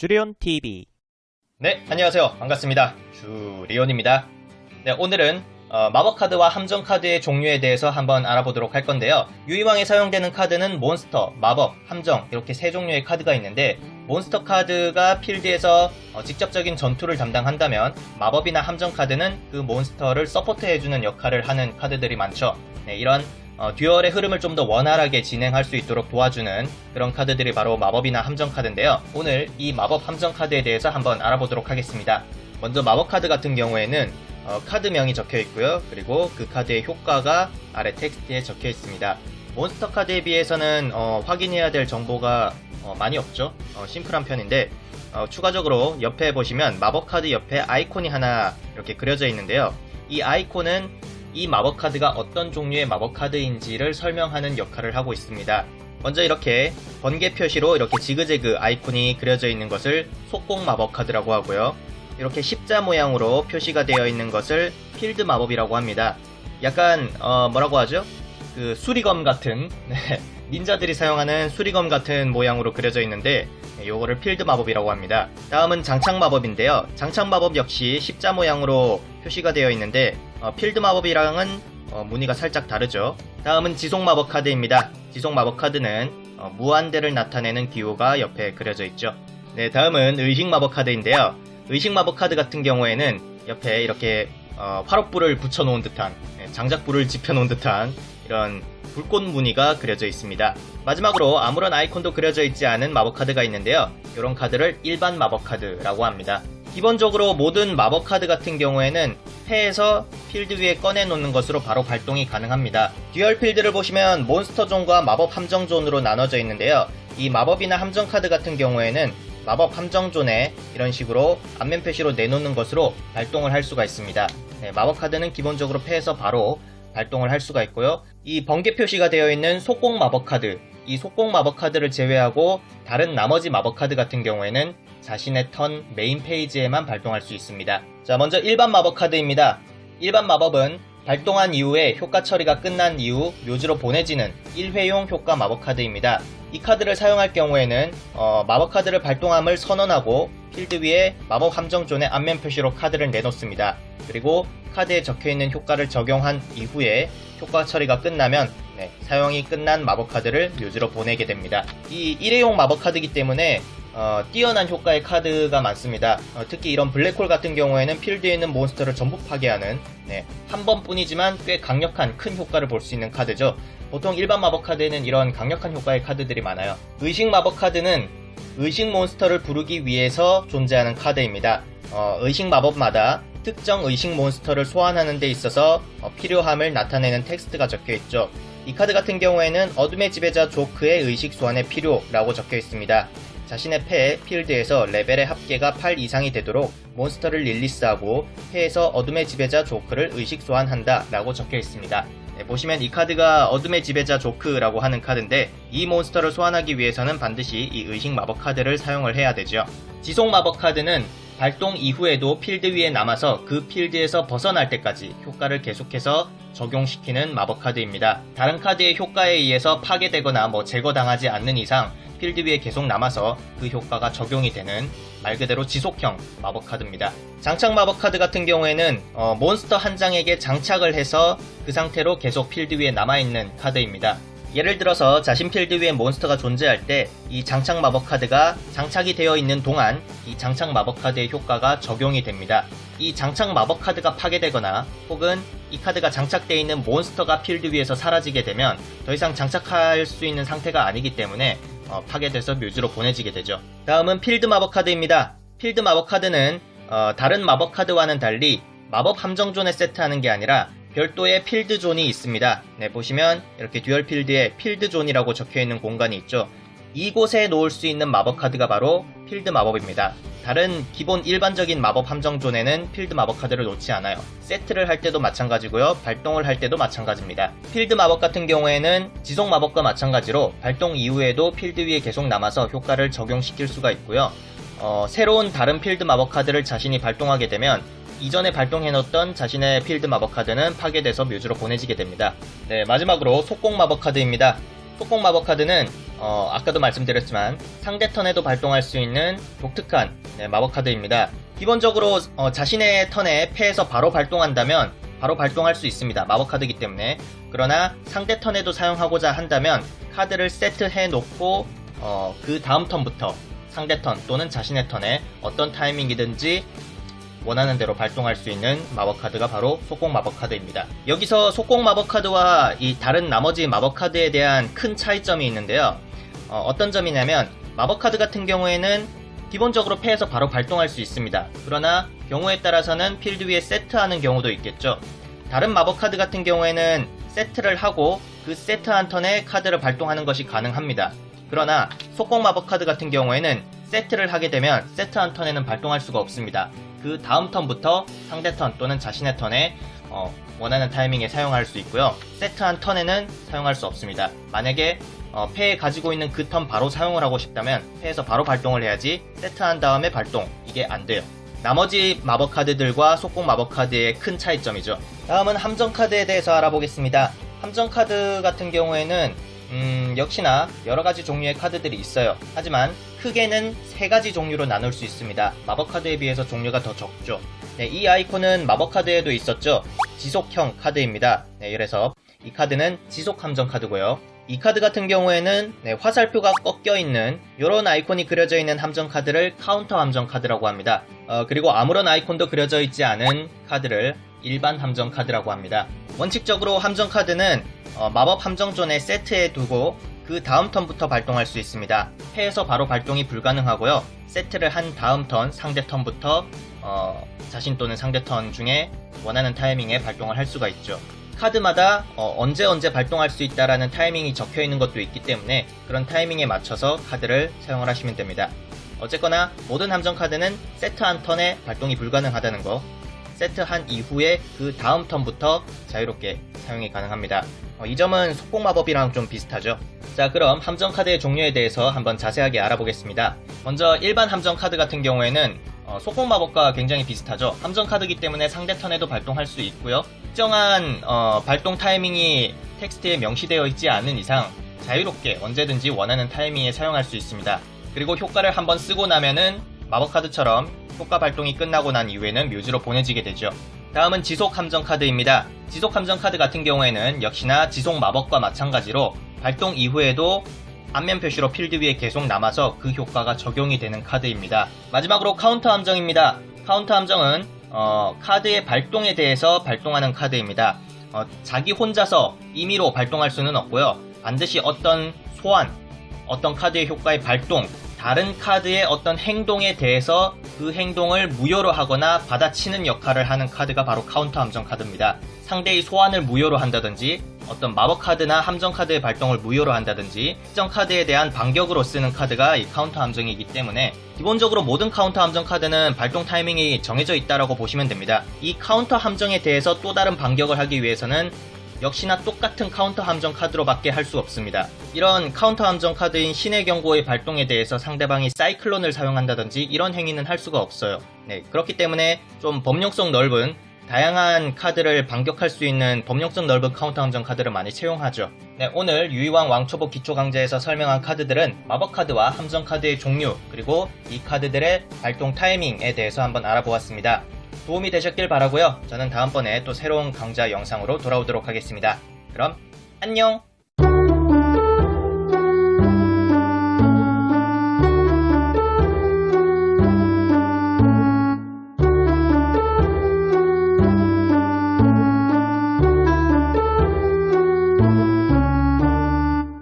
주리온 TV 네, 안녕하세요. 반갑습니다. 주리온입니다. 네, 오늘은 어, 마법 카드와 함정 카드의 종류에 대해서 한번 알아보도록 할 건데요. 유이왕에 사용되는 카드는 몬스터, 마법, 함정 이렇게 세 종류의 카드가 있는데 몬스터 카드가 필드에서 어, 직접적인 전투를 담당한다면 마법이나 함정 카드는 그 몬스터를 서포트해주는 역할을 하는 카드들이 많죠. 네, 이런 어, 듀얼의 흐름을 좀 더 원활하게 진행할 수 있도록 도와주는 그런 카드들이 바로 마법이나 함정 카드인데요. 오늘 이 마법 함정 카드에 대해서 한번 알아보도록 하겠습니다. 먼저 마법 카드 같은 경우에는 어, 카드명이 적혀 있고요. 그리고 그 카드의 효과가 아래 텍스트에 적혀 있습니다. 몬스터 카드에 비해서는 어, 확인해야 될 정보가 어, 많이 없죠. 어, 심플한 편인데 어, 추가적으로 옆에 보시면 마법 카드 옆에 아이콘이 하나 이렇게 그려져 있는데요. 이 아이콘은 이 마법 카드가 어떤 종류의 마법 카드인지를 설명하는 역할을 하고 있습니다. 먼저 이렇게 번개 표시로 이렇게 지그재그 아이콘이 그려져 있는 것을 속공 마법 카드라고 하고요. 이렇게 십자 모양으로 표시가 되어 있는 것을 필드 마법이라고 합니다. 약간 어, 뭐라고 하죠? 그 수리검 같은 네, 닌자들이 사용하는 수리검 같은 모양으로 그려져 있는데 네, 요거를 필드 마법이라고 합니다. 다음은 장착 마법인데요. 장착 마법 역시 십자 모양으로 표시가 되어 있는데 어, 필드 마법이랑은 어, 무늬가 살짝 다르죠. 다음은 지속 마법 카드입니다. 지속 마법 카드는 어, 무한대를 나타내는 기호가 옆에 그려져 있죠. 네, 다음은 의식 마법 카드인데요. 의식 마법 카드 같은 경우에는 옆에 이렇게 어, 화롯불을 붙여놓은 듯한 네, 장작불을 지펴놓은 듯한 이런 불꽃 무늬가 그려져 있습니다. 마지막으로 아무런 아이콘도 그려져 있지 않은 마법 카드가 있는데요. 이런 카드를 일반 마법 카드라고 합니다. 기본적으로 모든 마법 카드 같은 경우에는 패에서 필드 위에 꺼내놓는 것으로 바로 발동이 가능합니다. 듀얼 필드를 보시면 몬스터 존과 마법 함정 존으로 나눠져 있는데요. 이 마법이나 함정 카드 같은 경우에는 마법 함정 존에 이런 식으로 앞면 표시로 내놓는 것으로 발동을 할 수가 있습니다. 네, 마법 카드는 기본적으로 패에서 바로 발동을 할 수가 있고요. 이 번개 표시가 되어 있는 속공 마법 카드, 이 속공 마법 카드를 제외하고 다른 나머지 마법 카드 같은 경우에는 자신의 턴 메인 페이지에만 발동할 수 있습니다. 자, 먼저 일반 마법 카드입니다. 일반 마법은 발동한 이후에 효과 처리가 끝난 이후 묘지로 보내지는 1회용 효과 마법 카드입니다. 이 카드를 사용할 경우에는 어, 마법 카드를 발동함을 선언하고 필드 위에 마법 함정존의 앞면 표시로 카드를 내놓습니다. 그리고 카드에 적혀있는 효과를 적용한 이후에 효과 처리가 끝나면 네, 사용이 끝난 마법 카드를 묘지로 보내게 됩니다. 이 1회용 마법 카드이기 때문에 어, 뛰어난 효과의 카드가 많습니다. 어, 특히 이런 블랙홀 같은 경우에는 필드에 있는 몬스터를 전부 파괴하는 네, 한 번뿐이지만 꽤 강력한 큰 효과를 볼 수 있는 카드죠. 보통 일반 마법 카드에는 이런 강력한 효과의 카드들이 많아요. 의식 마법 카드는 의식 몬스터를 부르기 위해서 존재하는 카드입니다. 어, 의식 마법마다 특정 의식 몬스터를 소환하는 데 있어서 어, 필요함을 나타내는 텍스트가 적혀 있죠. 이 카드 같은 경우에는 어둠의 지배자 조크의 의식 소환에 필요라고 적혀 있습니다. 자신의 패 필드에서 레벨의 합계가 8 이상이 되도록 몬스터를 릴리스하고 패에서 어둠의 지배자 조크를 의식 소환한다 라고 적혀 있습니다. 네, 보시면 이 카드가 어둠의 지배자 조크라고 하는 카드인데 이 몬스터를 소환하기 위해서는 반드시 이 의식 마법 카드를 사용을 해야 되죠. 지속 마법 카드는 발동 이후에도 필드 위에 남아서 그 필드에서 벗어날 때까지 효과를 계속해서 적용시키는 마법 카드입니다. 다른 카드의 효과에 의해서 파괴되거나 뭐 제거당하지 않는 이상 필드 위에 계속 남아서 그 효과가 적용이 되는 말 그대로 지속형 마법 카드입니다. 장착 마법 카드 같은 경우에는 어, 몬스터 한 장에게 장착을 해서 그 상태로 계속 필드 위에 남아있는 카드입니다. 예를 들어서 자신 필드 위에 몬스터가 존재할 때 이 장착 마법 카드가 장착이 되어 있는 동안 이 장착 마법 카드의 효과가 적용이 됩니다. 이 장착 마법 카드가 파괴되거나 혹은 이 카드가 장착되어 있는 몬스터가 필드 위에서 사라지게 되면 더 이상 장착할 수 있는 상태가 아니기 때문에 어, 파괴돼서 묘지로 보내지게 되죠. 다음은 필드 마법 카드입니다. 필드 마법 카드는 어, 다른 마법 카드와는 달리 마법 함정존에 세트하는 게 아니라 별도의 필드 존이 있습니다. 네, 보시면 이렇게 듀얼 필드에 필드 존이라고 적혀 있는 공간이 있죠. 이곳에 놓을 수 있는 마법 카드가 바로 필드 마법입니다. 다른 기본 일반적인 마법 함정존에는 필드 마법 카드를 놓지 않아요. 세트를 할 때도 마찬가지고요. 발동을 할 때도 마찬가지입니다. 필드 마법 같은 경우에는 지속 마법과 마찬가지로 발동 이후에도 필드 위에 계속 남아서 효과를 적용시킬 수가 있고요. 어, 새로운 다른 필드 마법 카드를 자신이 발동하게 되면 이전에 발동해놓던 자신의 필드 마법 카드는 파괴돼서 묘지로 보내지게 됩니다. 네, 마지막으로 속공 마법 카드입니다. 속공 마법 카드는 어, 아까도 말씀드렸지만 상대 턴에도 발동할 수 있는 독특한 네, 마법 카드입니다. 기본적으로 어, 자신의 턴에 패에서 바로 발동한다면 바로 발동할 수 있습니다. 마법 카드이기 때문에. 그러나 상대 턴에도 사용하고자 한다면 카드를 세트해 놓고 어, 그 다음 턴부터 상대 턴 또는 자신의 턴에 어떤 타이밍이든지 원하는 대로 발동할 수 있는 마법 카드가 바로 속공 마법 카드입니다. 여기서 속공 마법 카드와 이 다른 나머지 마법 카드에 대한 큰 차이점이 있는데요. 어, 떤 점이냐면 마법 카드 같은 경우에는 기본적으로 패에서 바로 발동할 수 있습니다. 그러나 경우에 따라서는 필드 위에 세트하는 경우도 있겠죠. 다른 마법 카드 같은 경우에는 세트를 하고 그 세트한 턴에 카드를 발동하는 것이 가능합니다. 그러나 속공 마법 카드 같은 경우에는 세트를 하게 되면 세트한 턴에는 발동할 수가 없습니다. 그 다음 턴부터 상대 턴 또는 자신의 턴에 어, 원하는 타이밍에 사용할 수 있고요. 세트한 턴에는 사용할 수 없습니다. 만약에 어, 패에 가지고 있는 그 턴 바로 사용을 하고 싶다면 패에서 바로 발동을 해야지 세트한 다음에 발동 이게 안 돼요. 나머지 마법 카드들과 속공 마법 카드의 큰 차이점이죠. 다음은 함정 카드에 대해서 알아보겠습니다. 함정 카드 같은 경우에는 음, 역시나 여러 가지 종류의 카드들이 있어요. 하지만 크게는 세 가지 종류로 나눌 수 있습니다. 마법 카드에 비해서 종류가 더 적죠. 네, 이 아이콘은 마법 카드에도 있었죠. 지속형 카드입니다. 네, 그래서 이 카드는 지속 함정 카드고요. 이 카드 같은 경우에는 네, 화살표가 꺾여 있는 이런 아이콘이 그려져 있는 함정 카드를 카운터 함정 카드라고 합니다. 어, 그리고 아무런 아이콘도 그려져 있지 않은 카드를 일반 함정 카드라고 합니다. 원칙적으로 함정 카드는 어, 마법 함정존에 세트해 두고 그 다음 턴부터 발동할 수 있습니다. 패에서 바로 발동이 불가능하고요. 세트를 한 다음 턴, 상대 턴부터 어, 자신 또는 상대 턴 중에 원하는 타이밍에 발동을 할 수가 있죠. 카드마다 어, 언제 언제 발동할 수 있다라는 타이밍이 적혀 있는 것도 있기 때문에 그런 타이밍에 맞춰서 카드를 사용을 하시면 됩니다. 어쨌거나 모든 함정 카드는 세트 한 턴에 발동이 불가능하다는 거 세트 한 이후에 그 다음 턴부터 자유롭게 사용이 가능합니다. 어, 이 점은 속공 마법이랑 좀 비슷하죠. 자 그럼 함정 카드의 종류에 대해서 한번 자세하게 알아보겠습니다. 먼저 일반 함정 카드 같은 경우에는 어, 속공 마법과 굉장히 비슷하죠. 함정 카드이기 때문에 상대 턴에도 발동할 수 있고요. 특정한 어, 발동 타이밍이 텍스트에 명시되어 있지 않은 이상 자유롭게 언제든지 원하는 타이밍에 사용할 수 있습니다. 그리고 효과를 한번 쓰고 나면은 마법 카드처럼 효과 발동이 끝나고 난 이후에는 묘지로 보내지게 되죠. 다음은 지속 함정 카드입니다. 지속 함정 카드 같은 경우에는 역시나 지속 마법과 마찬가지로 발동 이후에도 앞면 표시로 필드 위에 계속 남아서 그 효과가 적용이 되는 카드입니다. 마지막으로 카운터 함정입니다. 카운터 함정은 어, 카드의 발동에 대해서 발동하는 카드입니다. 어, 자기 혼자서 임의로 발동할 수는 없고요. 반드시 어떤 소환, 어떤 카드의 효과의 발동, 다른 카드의 어떤 행동에 대해서 그 행동을 무효로 하거나 받아치는 역할을 하는 카드가 바로 카운터 함정 카드입니다. 상대의 소환을 무효로 한다든지 어떤 마법 카드나 함정 카드의 발동을 무효로 한다든지 특정 카드에 대한 반격으로 쓰는 카드가 이 카운터 함정이기 때문에 기본적으로 모든 카운터 함정 카드는 발동 타이밍이 정해져 있다고 보시면 됩니다. 이 카운터 함정에 대해서 또 다른 반격을 하기 위해서는 역시나 똑같은 카운터 함정 카드로밖에 할 수 없습니다. 이런 카운터 함정 카드인 신의 경고의 발동에 대해서 상대방이 사이클론을 사용한다든지 이런 행위는 할 수가 없어요. 네, 그렇기 때문에 좀 범용성 넓은 다양한 카드를 반격할 수 있는 범용성 넓은 카운터 함정 카드를 많이 채용하죠. 네, 오늘 유이왕 왕초보 기초 강좌에서 설명한 카드들은 마법 카드와 함정 카드의 종류 그리고 이 카드들의 발동 타이밍에 대해서 한번 알아보았습니다. 도움이 되셨길 바라고요. 저는 다음번에 또 새로운 강좌 영상으로 돌아오도록 하겠습니다. 그럼 안녕!